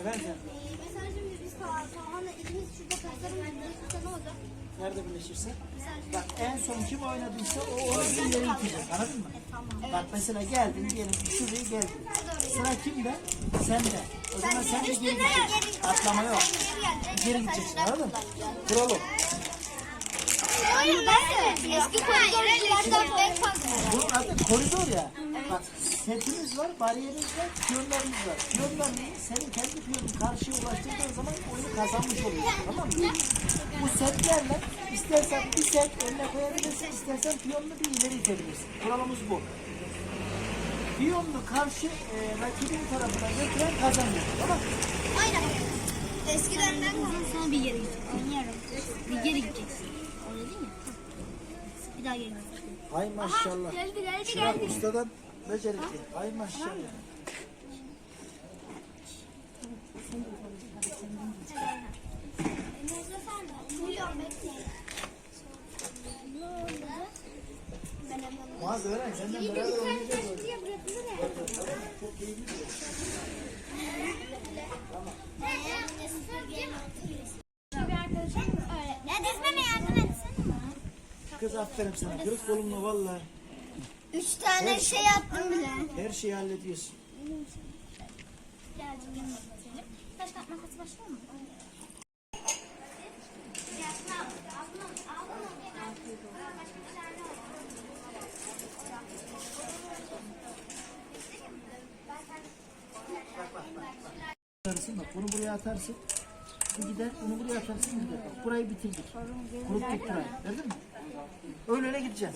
Efendim? Mesajımız biz soğan, soğanla ikimiz şurada kaslarım, biz sana olacak. Nerede birleşirse? Bak en son kim oynadıysa o onu bir yere itecek. Anladın mı? Bak mesela geldin diyelim ki şuraya geldin. Sıra kimde? Sende. O zaman sen de geri gideceksin. Atlama yok. Geri gideceksin anladın mı? Kural o. Eski koridorculardan pek fazla. Bunun adı koridor ya. Bak setimiz var, bariyerimiz var, piyonlarımız var. Piyonlarını senin kendi piyonun karşıya ulaştırdığın zaman oyunu kazanmış oluyorsun. Tamam mı? Bu setlerle istersen bir set önüne koyabilirsin, istersen piyonunu bir ileri itebilirsin. Kuralımız bu. Piyonunu karşı e, rakibin tarafına götüren kazanıyor. Tamam? Aynen. Eskidenden sonra bir yere gideceksin. Bir geri gideceksin. Öyle değil mi? Bir daha geri gideceksin. Ay maşallah. Geldi geldi Çırak ustadan becerikli. Ay maşallah. Muaz öğren senden beraber oynayacağız orada. Çok keyifli bir şey. Ya dizmeme yardım etsene. Kız aferin sana. Kırık kolumla vallahi Üç tane şey yaptım bile. her şeyi hallediyorsun. Birazcık getirelim. Taş kağıt makas başlıyor mu? Atarsın bak bunu buraya atarsın. Bu gider bunu buraya atarsın gider. Bak burayı bitirdik. Kuruttuk burayı. Gördün mü? Öyle öyle gideceğiz.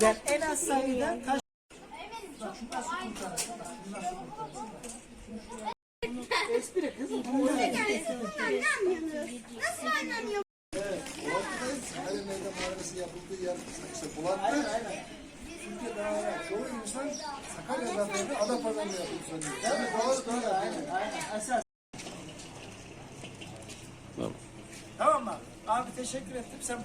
Gel en az sayıda taş. Bak şu nasıl kurtarır? Bak şu nasıl kurtarır? Espri kızım. Nasıl oynanıyor? Sakarya Meydan Muharebesi yapıldığı yer işte Bulat'ta Aynen aynen. Çoğu insan Sakarya zaferinde Adapazarı'nda yapıldı sanıyor. Tabii doğru doğru. Aynen aynen. Esas. Tamam mı? Abi teşekkür ettim. Sen.